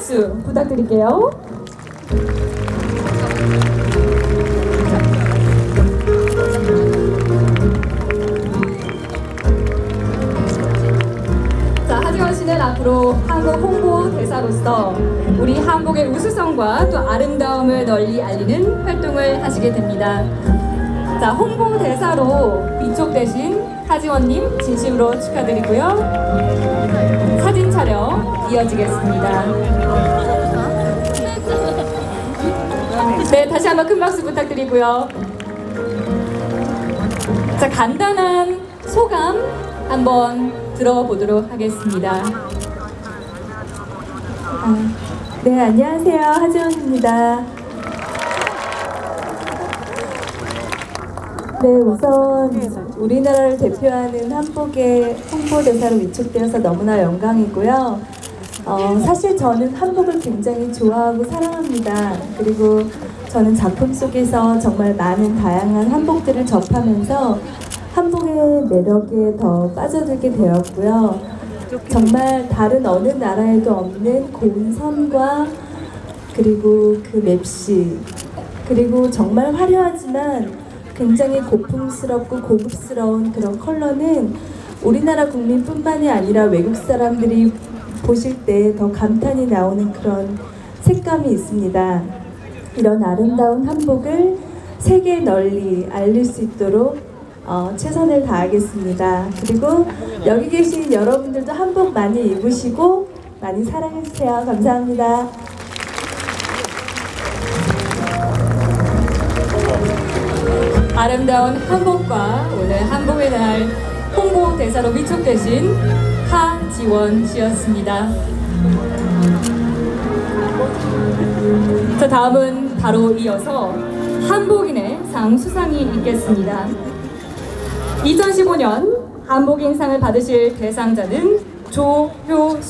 박수 부탁드릴게요. 앞으로 한국 홍보 대사로서 우리 한국의 우수성과 또 아름다움을 널리 알리는 활동을 하시게 됩니다. 자, 홍보 대사로 위촉되신 하지원님 진심으로 축하드리고요. 사진 촬영 이어지겠습니다. 네, 다시 한번 큰 박수 부탁드리고요. 자, 간단한 소감 한번 들어보도록 하겠습니다. 아, 네, 안녕하세요. 하지원입니다. 네, 우선 우리나라를 대표하는 한복의 홍보대사로 위촉되어서 너무나 영광이고요. 어, 사실 저는 한복을 굉장히 좋아하고 사랑합니다. 그리고 저는 작품 속에서 정말 많은 다양한 한복들을 접하면서 한복의 매력에 더 빠져들게 되었고요. 정말 다른 어느 나라에도 없는 고운 선과 그리고 그 맵시 그리고 정말 화려하지만 굉장히 고풍스럽고 고급스러운 그런 컬러는 우리나라 국민뿐만이 아니라 외국 사람들이 보실 때 더 감탄이 나오는 그런 색감이 있습니다. 이런 아름다운 한복을 세계 널리 알릴 수 있도록 어, 최선을 다하겠습니다. 그리고 여기 계신 여러분들도 한복 많이 입으시고 많이 사랑해주세요. 감사합니다. 아름다운 한복과 오늘 한복의 날 홍보 대사로 위촉되신 하지원 씨였습니다. 자, 다음은 바로 이어서 한복인의 상 수상이 있겠습니다. 2015년 한복인상을 받으실 대상자는 조효